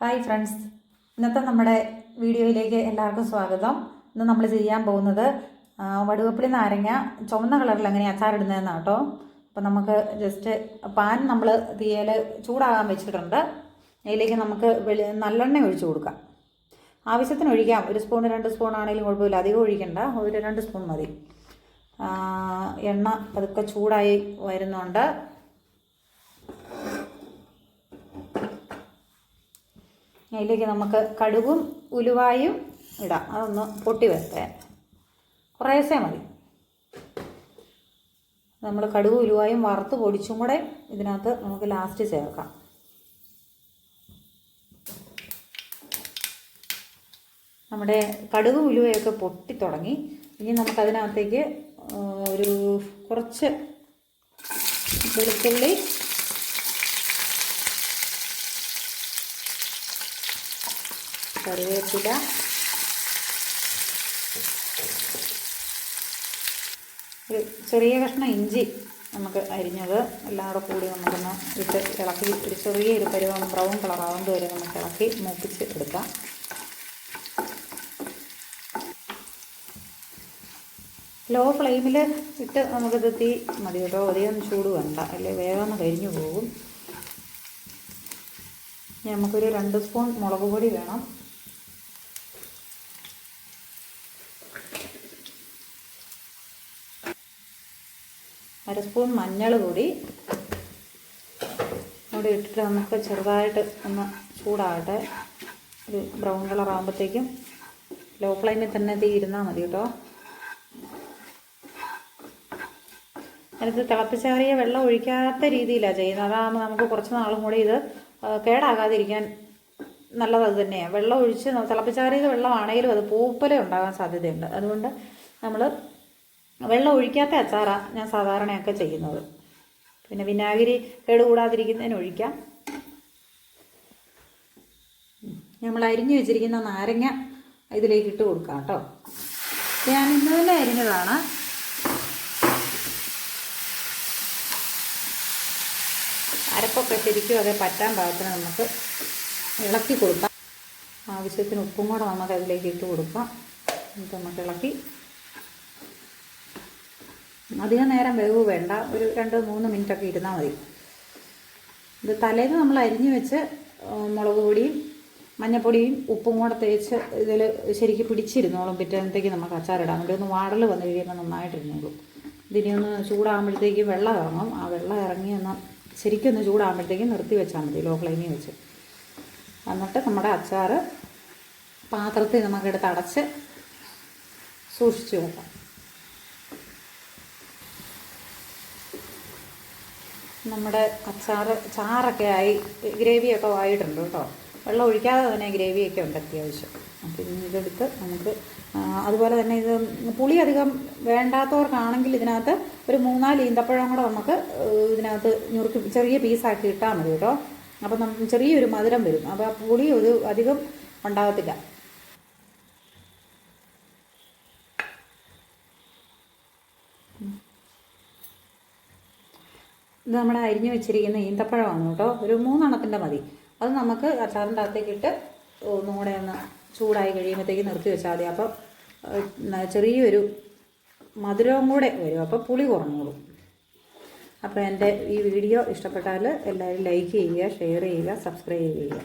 Hi friends ഇന്നത്തെ നമ്മുടെ വീഡിയോയിലേക്ക് എല്ലാവർക്കും സ്വാഗതം. ഇന്ന് നമ്മൾ ചെയ്യാൻ പോകുന്നത് ആ, നാരങ്ങ ചുവന്ന കളറിൽ എങ്ങനെയാണ് അച്ചാറിടുന്നതെന്നാണ് കേട്ടോ. അപ്പോൾ നമുക്ക് ജസ്റ്റ് പാൻ നമ്മൾ തീയൽ ചൂടാകാൻ വെച്ചിട്ടുണ്ട്. അതിലേക്ക് നമുക്ക് നല്ലെണ്ണ ഒഴിച്ചു കൊടുക്കാം. ആവശ്യത്തിന് ഒഴിക്കാം. ഒരു സ്പൂൺ രണ്ട് സ്പൂൺ ആണെങ്കിലും കുഴപ്പമില്ല. അധികം ഒഴിക്കണ്ട. ഒരു രണ്ട് സ്പൂൺ മതി. എണ്ണ പതുക്കെ ചൂടായി വരുന്നുണ്ട്. അതിലേക്ക് നമുക്ക് കടുകും ഉലുവായും ഇടാം. അതൊന്ന് പൊട്ടി വരട്ടെ. കുറേശ്ശേ മതി. നമ്മൾ കടുകും ഉലുവായും വറുത്ത് പൊടിച്ചും കൂടെ ഇതിനകത്ത് നമുക്ക് ലാസ്റ്റ് ചേർക്കാം. നമ്മുടെ കടുകും ഉലുവയൊക്കെ പൊട്ടി തുടങ്ങി. ഇനി നമുക്കതിനകത്തേക്ക് ഒരു കുറച്ച് വെളുത്തുള്ളി കറിവേപ്പില. ഒരു ചെറിയ കഷ്ണം ഇഞ്ചി നമുക്ക് അരിഞ്ഞത് എല്ലാം കൂടെ കൂടി നമുക്കൊന്ന് ഇട്ട് ഇളക്കി ഒരു ചെറിയ ഒരു പരുവം ബ്രൗൺ കളറാവുന്നത് വരെ നമുക്ക് ഇളക്കി മൂപ്പിച്ച് എടുക്കാം. ലോ ഫ്ലെയിമിൽ ഇട്ട് നമുക്കിത് തീ മതി കേട്ടോ. അധികം ചൂട് വേണ്ട. അല്ലെ? വേഗം കരിഞ്ഞു പോകും. നമുക്കൊരു രണ്ട് സ്പൂൺ മുളക് പൊടി വേണം. അര സ്പൂൺ മഞ്ഞൾ കൂടി കൂടി ഇട്ടിട്ട് നമുക്ക് ചെറുതായിട്ട് ഒന്ന് ചൂടാകട്ടെ. ഒരു ബ്രൗൺ കളർ ആകുമ്പോഴത്തേക്കും ലോ ഫ്ലെയിമിൽ തന്നെ തീ ഇരുന്നാൽ മതി കേട്ടോ. അതിനകത്ത് തിളപ്പിച്ചാറിയ വെള്ളം ഒഴിക്കാത്ത രീതിയിലാണ് ചെയ്യുന്നത്. അതാകുമ്പോൾ നമുക്ക് കുറച്ച് നാളും കൂടി ഇത് കേടാകാതിരിക്കാൻ നല്ലത് അത് തന്നെയാണ് വെള്ളം ഒഴിച്ച് തിളപ്പിച്ചാറിയത് വെള്ളമാണെങ്കിലും അത് പൂപ്പല ഉണ്ടാകാൻ സാധ്യതയുണ്ട്. അതുകൊണ്ട് നമ്മൾ വെള്ളം ഒഴിക്കാത്ത അച്ചാറാണ് ഞാൻ സാധാരണയൊക്കെ ചെയ്യുന്നത്. പിന്നെ വിനാഗിരി കേടുകൂടാതിരിക്കുന്നതിന് ഒഴിക്കാം. നമ്മൾ അരിഞ്ഞു വെച്ചിരിക്കുന്ന നാരങ്ങ ഇതിലേക്ക് ഇട്ട് കൊടുക്കാം കേട്ടോ. ഞാൻ ഇന്ന് തന്നെ അരിഞ്ഞതാണ്. അരപ്പൊക്കെ ശരിക്കും അതേ പറ്റാൻ പാകത്തിന് നമുക്ക് ഇളക്കി കൊടുക്കാം. ആവശ്യത്തിന് ഉപ്പും കൂടെ നമുക്ക് അതിലേക്ക് ഇട്ട് കൊടുക്കാം. നമുക്ക് ഇളക്കി അധികം നേരം വേവ് വേണ്ട. ഒരു രണ്ട് മൂന്ന് മിനിറ്റ് ഒക്കെ ഇരുന്നാൽ മതി. ഇത് തലേന്ന് നമ്മൾ അരിഞ്ഞു വെച്ച് മുളക് പൊടിയും മഞ്ഞപ്പൊടിയും ഉപ്പും കൂടെ തേച്ച് ഇതിൽ ശരിക്കും പിടിച്ചിരുന്നോളും പിറ്റേന്നത്തേക്ക് നമുക്ക് അച്ചാറിടാം ഇവിടെ ഒന്ന് വാടൽ വന്നു കഴിയുമ്പോൾ നന്നായിട്ടിരുന്നോളൂ. ഇതിനി ഒന്ന് ചൂടാകുമ്പോഴത്തേക്ക് വെള്ളം ഇറങ്ങും. ആ വെള്ളം ഇറങ്ങി ഒന്ന് ശരിക്കും ഒന്ന് ചൂടാകുമ്പോഴത്തേക്ക് നിർത്തി വെച്ചാൽ മതി ലോ ഫ്ലെയിമിൽ വെച്ച്. എന്നിട്ട് നമ്മുടെ അച്ചാർ പാത്രത്തിൽ നമുക്കെടുത്ത് അടച്ച് സൂക്ഷിച്ച് വെക്കാം. നമ്മുടെ അച്ചാറ് ചാറൊക്കെ ആയി ഗ്രേവിയൊക്കെ ആയിട്ടുണ്ട് കേട്ടോ. വെള്ളം ഒഴിക്കാതെ തന്നെ ഗ്രേവിയൊക്കെ ഉണ്ട് അത്യാവശ്യം. അപ്പം ഇനി ഇതെടുത്ത് നമുക്ക് അതുപോലെ തന്നെ ഇത് പുളി അധികം വേണ്ടാത്തവർക്കാണെങ്കിൽ ഇതിനകത്ത് ഒരു മൂന്നാൽ ഈന്തപ്പഴം കൂടെ നമുക്ക് ഇതിനകത്ത് ഞുറുക്കി ചെറിയ പീസാക്കി ഇട്ടാൽ മതി കേട്ടോ. അപ്പം ചെറിയൊരു മധുരം വരും. അപ്പോൾ ആ പുളി ഒരു അധികം ഉണ്ടാകത്തില്ല. ഇത് നമ്മുടെ അരിഞ്ഞു വെച്ചിരിക്കുന്ന ഈന്തപ്പഴമാണ് കേട്ടോ. ഒരു മൂന്നെണ്ണത്തിന്റെ മതി. അത് നമുക്ക് അച്ചാറിന്റെ അകത്തേക്ക് ഇട്ട് ഒന്നുകൂടെ ഒന്ന് ചൂടായി കഴിയുമ്പോഴത്തേക്ക് നിർത്തി വെച്ചാൽ മതി. അപ്പോൾ ചെറിയൊരു മധുരവും കൂടെ വരും. അപ്പോൾ പുളി കുറഞ്ഞോളും. അപ്പോൾ എന്റെ ഈ വീഡിയോ ഇഷ്ടപ്പെട്ടാൽ എല്ലാവരും ലൈക്ക് ചെയ്യുക ഷെയർ ചെയ്യുക സബ്സ്ക്രൈബ് ചെയ്യുക.